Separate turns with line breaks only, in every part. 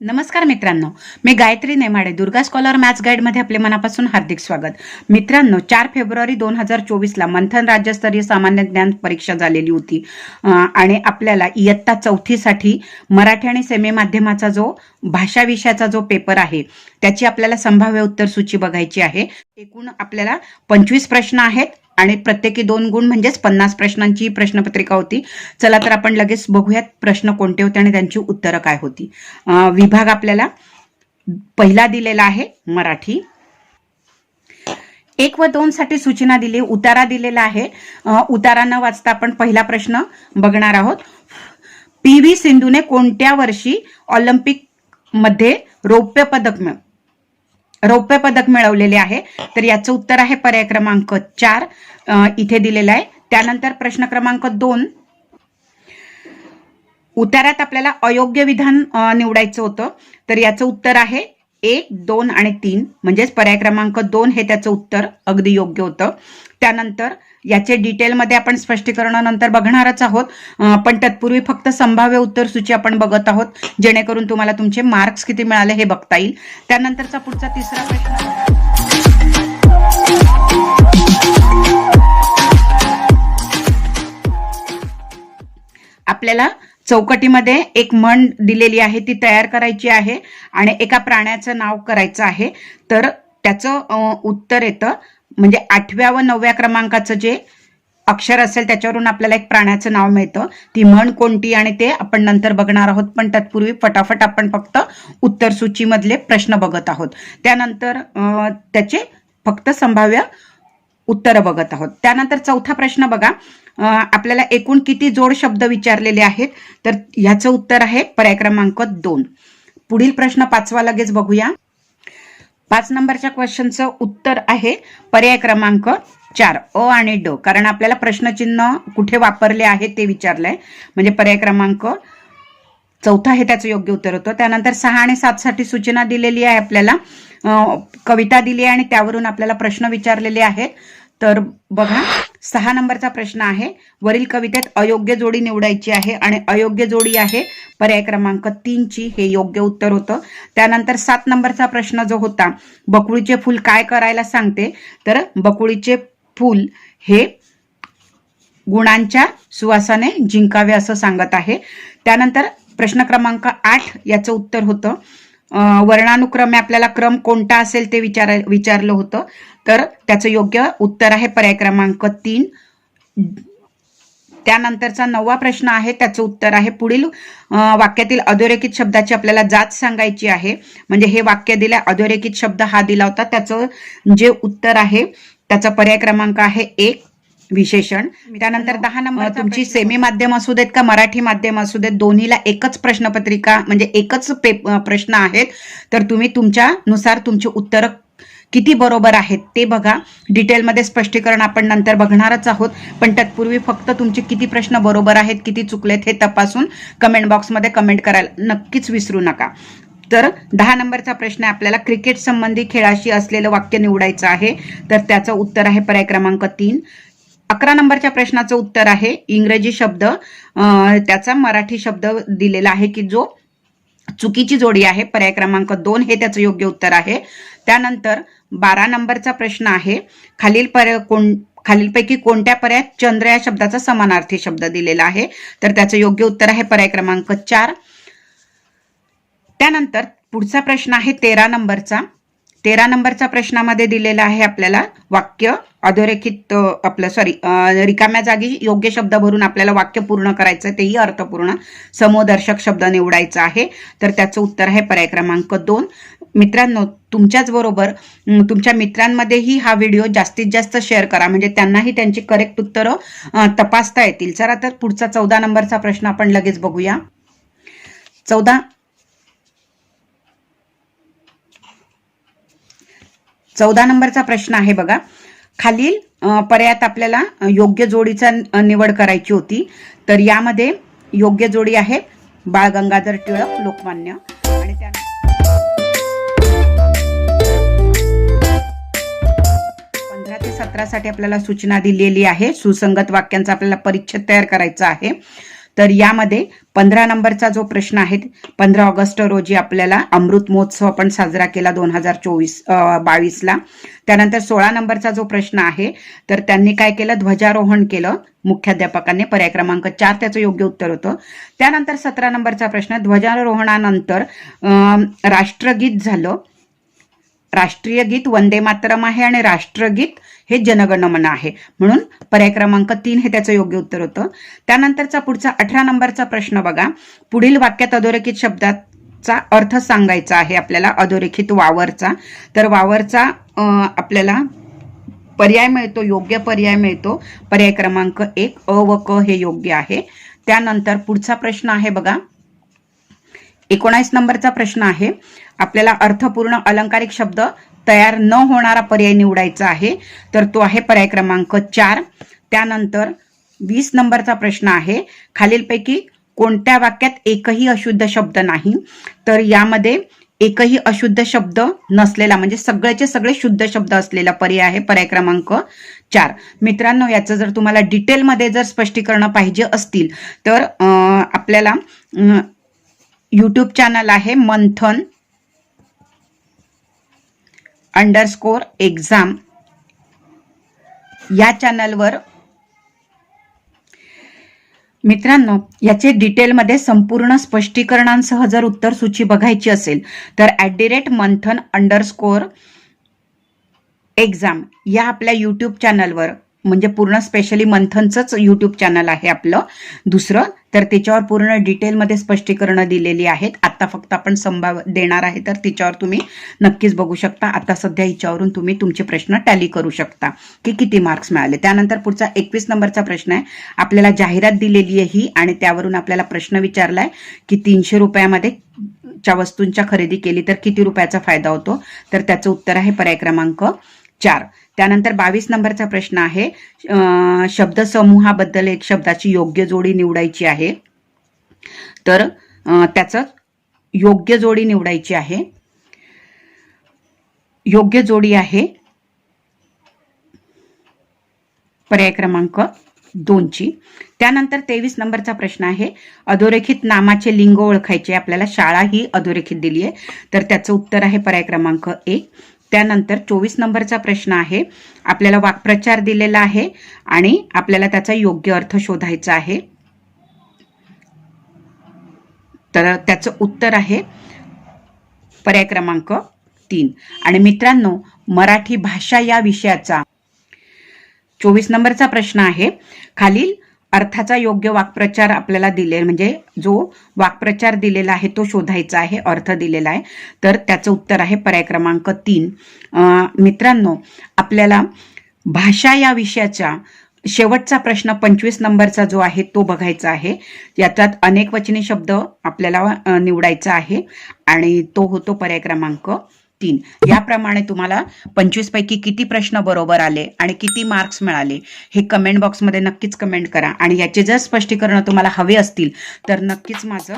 नमस्कार मित्रांनो मी गायत्री नेमाडे दुर्गा स्कॉलर मॅथ्स गाईडमध्ये आपले मनापासून हार्दिक स्वागत. मित्रांनो चार फेब्रुवारी दोन हजार चोवीसला मंथन राज्यस्तरीय सामान्य ज्ञान परीक्षा झालेली होती. आणि आपल्याला इयत्ता चौथीसाठी मराठी आणि सेमी माध्यमाचा जो भाषा विषयाचा जो पेपर आहे त्याची आपल्याला संभाव्य उत्तर सूची बघायची आहे. एकूण आपल्याला पंचवीस प्रश्न आहेत. आणि प्रत्येकी दोन गुण म्हणजेच पन्नास प्रश्नांची प्रश्नपत्रिका होती. चला तर आपण लगेच बघूयात प्रश्न कोणते होते आणि त्यांची उत्तरं काय होती. विभाग आपल्याला पहिला दिलेला आहे मराठी. एक व दोन साठी सूचना दिली उतारा दिलेला आहे. उतारा न वाचता आपण पहिला प्रश्न बघणार आहोत. पी व्ही सिंधूने कोणत्या वर्षी ऑलिम्पिकमध्ये रौप्य पदक मिळ रौप्य पदक मिळवलेले आहे. तर याचं उत्तर आहे पर्याय क्रमांक चार. इथे दिलेलं आहे. त्यानंतर प्रश्न क्रमांक दोन. उतारात आपल्याला अयोग्य विधान निवडायचं होतं. तर याचं उत्तर आहे एक दोन आणि तीन. म्हणजेच पर्याय क्रमांक दोन हे त्याचं उत्तर अगदी योग्य होतं. त्यानंतर याचे डिटेलमध्ये आपण स्पष्टीकरण नंतर बघणारच आहोत. पण तत्पूर्वी फक्त संभाव्य उत्तर सूची आपण बघत आहोत जेणेकरून तुम्हाला तुमचे मार्क्स किती मिळाले हे बघता येईल. त्यानंतरचा पुढचा तिसरा प्रश्न. आपल्याला चौकटीमध्ये एक म्हण दिलेली आहे ती तयार करायची आहे आणि एका प्राण्याचं नाव करायचं आहे. तर त्याचं उत्तर येतं म्हणजे आठव्या व नवव्या क्रमांकाचं जे अक्षर असेल त्याच्यावरून आपल्याला एक प्राण्याचं नाव मिळतं. ती म्हण कोणती आणि ते आपण नंतर बघणार आहोत पण तत्पूर्वी फटाफट आपण फक्त उत्तर सूचीमधले प्रश्न बघत आहोत. त्यानंतर त्याचे फक्त संभाव्य उत्तरं बघत आहोत. त्यानंतर चौथा प्रश्न बघा. आपल्याला एकूण किती जोड शब्द विचारलेले आहेत? तर ह्याचं उत्तर आहे पर्याय क्रमांक दोन. पुढील प्रश्न पाचवा लगेच बघूया. पाच नंबरच्या क्वेश्चनचं उत्तर आहे. पर्याय क्रमांक चार अ आणि ड. कारण आपल्याला प्रश्नचिन्ह कुठे वापरले आहे ते विचारलंय. म्हणजे पर्याय क्रमांक चौथा हे त्याचं योग्य उत्तर होतं. त्यानंतर सहा आणि सात साठी सूचना दिलेली आहे आपल्याला. कविता दिली आहे आणि त्यावरून आपल्याला प्रश्न विचारलेले आहेत. तर बघा. सहा नंबरचा प्रश्न आहे. वरील कवितेत अयोग्य जोडी निवडायची आहे आणि अयोग्य जोडी आहे. पर्याय क्रमांक तीनची हे योग्य उत्तर होतं. त्यानंतर सात नंबरचा प्रश्न जो होता बकुळीचे फूल काय करायला सांगते? तर बकुळीचे फूल हे गुणांच्या सुवासाने जिंकावे असं सांगत आहे. त्यानंतर प्रश्न क्रमांक आठ याचं उत्तर होतं. वर्णानुक्रमे आपल्याला क्रम कोणता असेल ते विचार विचारलं होतं. तर त्याचं योग्य उत्तर आहे पर्याय क्रमांक तीन. त्यानंतरचा नववा प्रश्न आहे त्याचं उत्तर आहे पुढील वाक्यातील अधोरेखित शब्दाची आपल्याला जात सांगायची आहे. म्हणजे हे वाक्य दिलं अधोरेखित शब्द हा दिला होता त्याचं जे उत्तर आहे त्याचा पर्याय क्रमांक आहे एक विशेषण. त्यानंतर दहा नंबर तुमची सेमी माध्यम असू देत का मराठी माध्यम असू देत दोन्हीला एकच प्रश्नपत्रिका म्हणजे एकच पेप प्रश्न आहेत. तर तुम्ही तुमच्यानुसार तुमची उत्तरं किती बरोबर आहेत ते बघा. डिटेलमध्ये स्पष्टीकरण आपण नंतर बघणारच आहोत. पण तत्पूर्वी फक्त तुमचे किती प्रश्न बरोबर आहेत किती चुकलेत हे तपासून कमेंट बॉक्समध्ये कमेंट करायला नक्कीच विसरू नका. तर दहा नंबरचा प्रश्न आहे आपल्याला क्रिकेट संबंधी खेळाशी असलेलं वाक्य निवडायचं आहे. तर त्याचं उत्तर आहे पर्याय क्रमांक तीन. अकरा नंबरच्या प्रश्नाचं उत्तर आहे इंग्रजी शब्द त्याचा मराठी शब्द दिलेला आहे की जो चुकीची जोडी आहे. पर्याय क्रमांक दोन हे त्याचं योग्य उत्तर आहे. त्यानंतर बारा नंबरचा प्रश्न आहे. खालील पर्याय कोण खालीलपैकी कोणत्या पर्यायात चंद्र या शब्दाचा समानार्थी शब्द दिलेला आहे? तर त्याचं योग्य उत्तर आहे पर्याय क्रमांक चार. त्यानंतर पुढचा प्रश्न आहे तेरा नंबरचा. तेरा नंबरचा प्रश्नामध्ये दिलेला आहे आपल्याला वाक्य. अधोरेखित आपलं सॉरी रिकाम्या जागी योग्य शब्द भरून आपल्याला वाक्य पूर्ण करायचं तेही अर्थपूर्ण. समोदर्शक शब्द निवडायचा आहे. तर त्याचं उत्तर आहे पर्याय क्रमांक दोन. मित्रांनो तुमच्याच बरोबर तुमच्या मित्रांमध्येही हा व्हिडिओ जास्तीत जास्त शेअर करा. म्हणजे त्यांनाही त्यांची करेक्ट उत्तरं तपासता येतील. चला तर पुढचा चौदा नंबरचा प्रश्न आपण लगेच बघूया. चौदा चौदा नंबरचा प्रश्न आहे बघा. खालील पर्यायात आपल्याला योग्य जोडीचा निवड करायची होती. तर यामध्ये योग्य जोडी आहे. बाळ गंगाधर टिळक लोकमान्य. आणि त्या पंधरा ते सतरासाठी आपल्याला सूचना दिलेली आहे. सुसंगत वाक्यांचा आपल्याला परिच्छेद तयार करायचा आहे. तर यामध्ये पंधरा नंबरचा जो प्रश्न आहे पंधरा ऑगस्ट रोजी आपल्याला अमृत महोत्सव आपण साजरा केला दोन हजार चोवीस बावीसला. त्यानंतर सोळा नंबरचा जो प्रश्न आहे तर त्यांनी काय केलं? ध्वजारोहण केलं. मुख्याध्यापकांनी पर्याय क्रमांक चार त्याचं योग्य उत्तर होतं. त्यानंतर सतरा नंबरचा प्रश्न ध्वजारोहणानंतर राष्ट्रगीत झालं. राष्ट्रीय गीत वंदे मातरम आहे आणि राष्ट्रगीत हे जनगणमन आहे. म्हणून पर्याय क्रमांक तीन हे त्याचं योग्य उत्तर होतं. त्यानंतरचा पुढचा अठरा नंबरचा प्रश्न बघा. पुढील वाक्यात अधोरेखित शब्दाचा अर्थ सांगायचा आहे आपल्याला अधोरेखित वावरचा. तर वावरचा आपल्याला पर्याय मिळतो योग्य पर्याय मिळतो. पर्याय क्रमांक एक अ व क हे योग्य आहे. त्यानंतर पुढचा प्रश्न आहे बघा. एकोणास नंबरचा प्रश्न आहे. आपल्याला अर्थपूर्ण अलंकारिक शब्द तयार न होणारा पर्याय निवडायचा आहे तर तो आहे पर्याय क्रमांक चार. त्यानंतर वीस नंबरचा प्रश्न आहे खालीलपैकी कोणत्या वाक्यात एकही अशुद्ध शब्द नाही? तर यामध्ये एकही अशुद्ध शब्द नसलेला म्हणजे सगळ्याचे सगळे शुद्ध शब्द असलेला पर्याय आहे पर्याय क्रमांक चार. मित्रांनो याचं जर तुम्हाला डिटेलमध्ये जर स्पष्टीकरण पाहिजे असतील तर आपल्याला यूट्यूब चॅनल आहे मंथन अंडरस्कोर एक्झाम या चॅनलवर मित्रांनो याचे डिटेलमध्ये संपूर्ण स्पष्टीकरणांसह जर उत्तर सूची बघायची असेल तर at the rate Manthan underscore exam या आपल्या यूट्यूब चॅनलवर म्हणजे पूर्ण स्पेशली मंथनचंच यूट्यूब चॅनल आहे आपलं. दुसरं तर त्याच्यावर पूर्ण डिटेलमध्ये स्पष्टीकरणं दिलेली आहेत. आता फक्त आपण संभाव देणार आहे तर तिच्यावर तुम्ही नक्कीच बघू शकता. आता सध्या हिच्यावरून तुम्ही तुमचे प्रश्न टॅली करू शकता की किती मार्क्स मिळाले. त्यानंतर पुढचा एकवीस नंबरचा प्रश्न आहे. आपल्याला जाहिरात दिलेली आहे ही आणि त्यावरून आपल्याला प्रश्न विचारलाय की तीनशे रुपयामध्ये च्या वस्तूंच्या खरेदी केली तर किती रुपयाचा फायदा होतो? तर त्याचं उत्तर आहे पर्याय क्रमांक चार. त्यानंतर बावीस नंबरचा प्रश्न आहे अं, शब्दसमूहाबद्दल एक शब्दाची योग्य जोडी निवडायची आहे. तर त्याच त्याचं योग्य जोडी निवडायची आहे. योग्य जोडी आहे पर्याय क्रमांक दोनची. त्यानंतर तेवीस नंबरचा प्रश्न आहे अधोरेखित नामाचे लिंग ओळखायचे आपल्याला शाळा ही अधोरेखित दिली आहे तर त्याचं उत्तर आहे पर्याय क्रमांक एक त्यानंतर चोवीस नंबरचा प्रश्न आहे. आपल्याला वाक्प्रचार दिलेला आहे आणि आपल्याला त्याचा योग्य अर्थ शोधायचा आहे. तर त्याचं उत्तर आहे पर्याय क्रमांक तीन. आणि मित्रांनो मराठी भाषा या विषयाचा चोवीस नंबरचा प्रश्न आहे. खालील अर्थाचा योग्य वाक्प्रचार आपल्याला दिले म्हणजे जो वाक्प्रचार दिलेला आहे तो शोधायचा आहे अर्थ दिलेला आहे. तर त्याचं उत्तर आहे पर्याय क्रमांक तीन. मित्रांनो आपल्याला भाषा या विषयाच्या शेवटचा प्रश्न पंचवीस नंबरचा जो आहे तो बघायचा आहे. याच्यात अनेक वचनी शब्द आपल्याला निवडायचा आहे. आणि तो होतो पर्याय क्रमांक तीन. याप्रमाणे तुम्हाला पंचवीस पैकी किती प्रश्न बरोबर आले आणि किती मार्क्स मिळाले हे कमेंट बॉक्समध्ये नक्कीच कमेंट करा. आणि याचे जर स्पष्टीकरण तुम्हाला हवे असतील तर नक्कीच माझं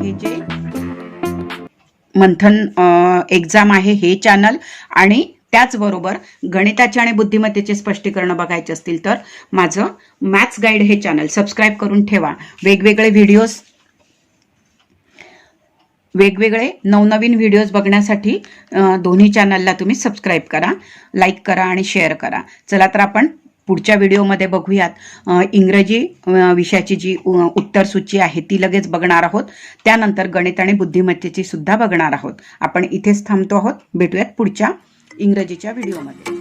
हे जे मंथन एक्झाम आहे हे चॅनल आणि त्याचबरोबर गणिताचे आणि बुद्धिमत्तेचे स्पष्टीकरण बघायचे असतील तर माझं मॅथ्स गाईड हे चॅनल सबस्क्राईब करून ठेवा. वेगवेगळे व्हिडिओज वेगवेगळे नवनवीन व्हिडिओज बघण्यासाठी दोन्ही चॅनलला तुम्ही सबस्क्राईब करा लाईक करा आणि शेअर करा. चला तर आपण पुढच्या व्हिडिओमध्ये बघूयात. इंग्रजी विषयाची जी उत्तरसूची उत्तर सूची आहे ती लगेच बघणार आहोत. त्यानंतर गणित आणि बुद्धिमत्तेची सुद्धा बघणार आहोत. आपण इथेच थांबतो आहोत. भेटूयात पुढच्या इंग्रजीच्या व्हिडिओमध्ये.